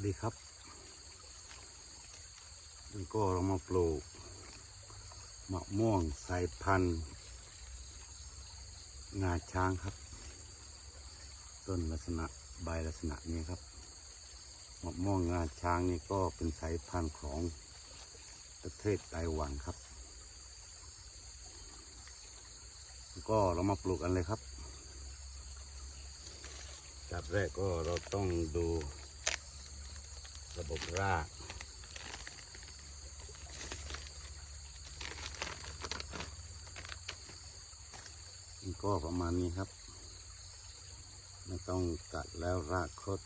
วัสดีครับนี่ก็เรามาปลูกมะม่วงสายพันธุ์งาช้างครับ ต้นลักษณะใบลักษณะนี้ครับมะม่วงงาช้างนี่ก็เป็นสายพันธุ์ของประเทศไต้หวันครับ ก็เรามาปลูกกันเลยครับจับแรกก็เราต้องดู ระบบรากก็ประมาณนี้ครับ ไม่ต้องกัดแล้วรากคด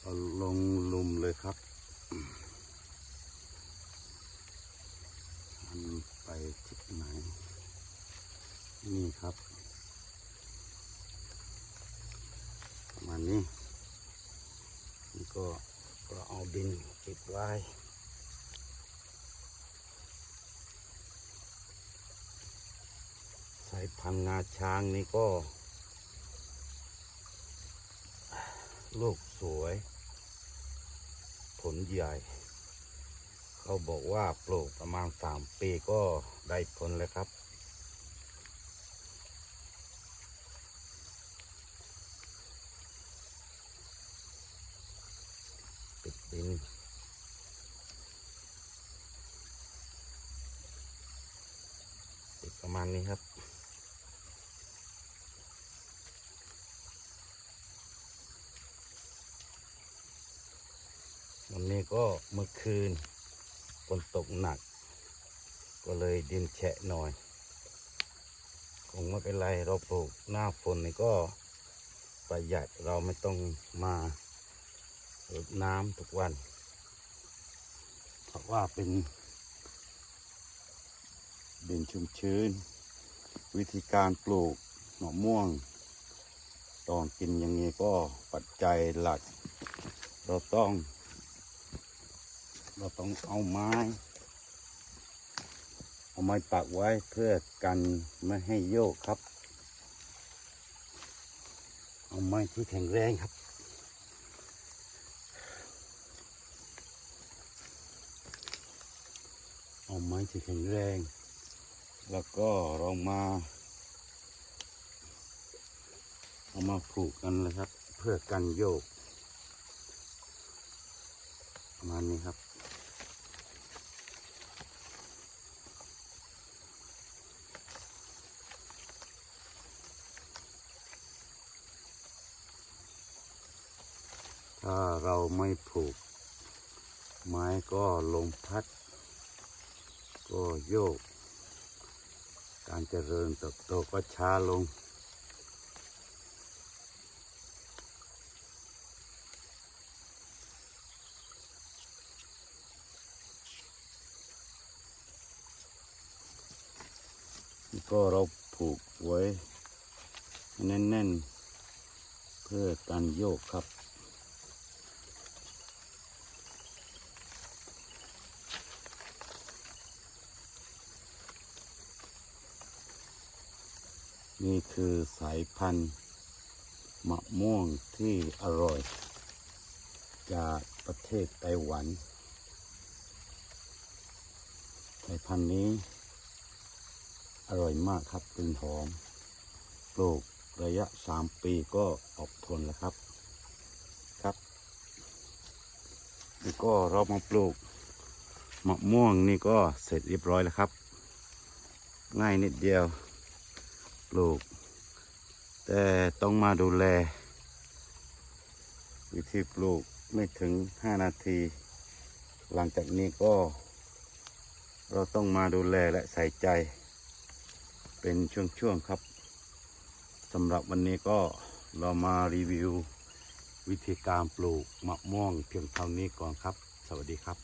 เอาลงลุมเลยครับมันไปทิศไหน นี่ครับ ประ มาณนี้นี่ก็ก็เอาดินปิดไว้สายพันธุ์งาช้างนี่ก็ ลูกสวย ผลใหญ่ เขาบอกว่าปลูกประมาณสามปีก็ได้ผลแล้วครับ ปิดดินปิดประมาณนี้ครับ วันนี้ก็เมื่อคืนฝนตกหนัก ก็เลยดินแฉะหน่อยคงไม่เป็นไรเราปลูกหน้าฝนนี่ก็ประหยัดเราไม่ต้องมา รดน้ำทุกวัน เพราะว่าเป็นดินชุ่มชื้น วิธีการปลูกมะม่วง ตอนกินอย่างนี้ก็ปัจจัยหลัก เราต้อง เราต้องเอาไม้ เอาไม้ปักไว้เพื่อกันไม่ให้โยกครับ เอาไม้ที่แข็งแรงครับ เอาไม้ที่แข็งแรง แล้วก็เรามาเอามาผูกกันเลยครับ เพื่อกันโยกประมาณนี้ครับถ้าเราไม่ผูก ไม้ก็ลมพัด ก็โยก การเจริญเติบโตก็ช้าลง ก็เราผูกไว้แน่น ๆ เพื่อการโยกครับ นี่คือสายพันธุ์มะม่วงที่อร่อย จากประเทศไต้หวัน สายพันธุ์นี้ อร่อยมากครับกลิ่นหอม ปลูกระยะสามปีก็ออกผลแล้วครับ ครับนี่ก็เรามาปลูกมะม่วงนี่ก็เสร็จเรียบร้อยแล้วครับ ง่ายนิดเดียว ลูก แต่ต้องมาดูแล วิธีปลูกไม่ถึง 5 นาที หลังจากนี้ก็ เราต้องมาดูแลและใส่ใจ เป็นช่วงๆครับสำหรับวันนี้ก็เรามารีวิว วิธีการปลูกมะม่วงเพียงเท่านี้ก่อนครับ สวัสดีครับ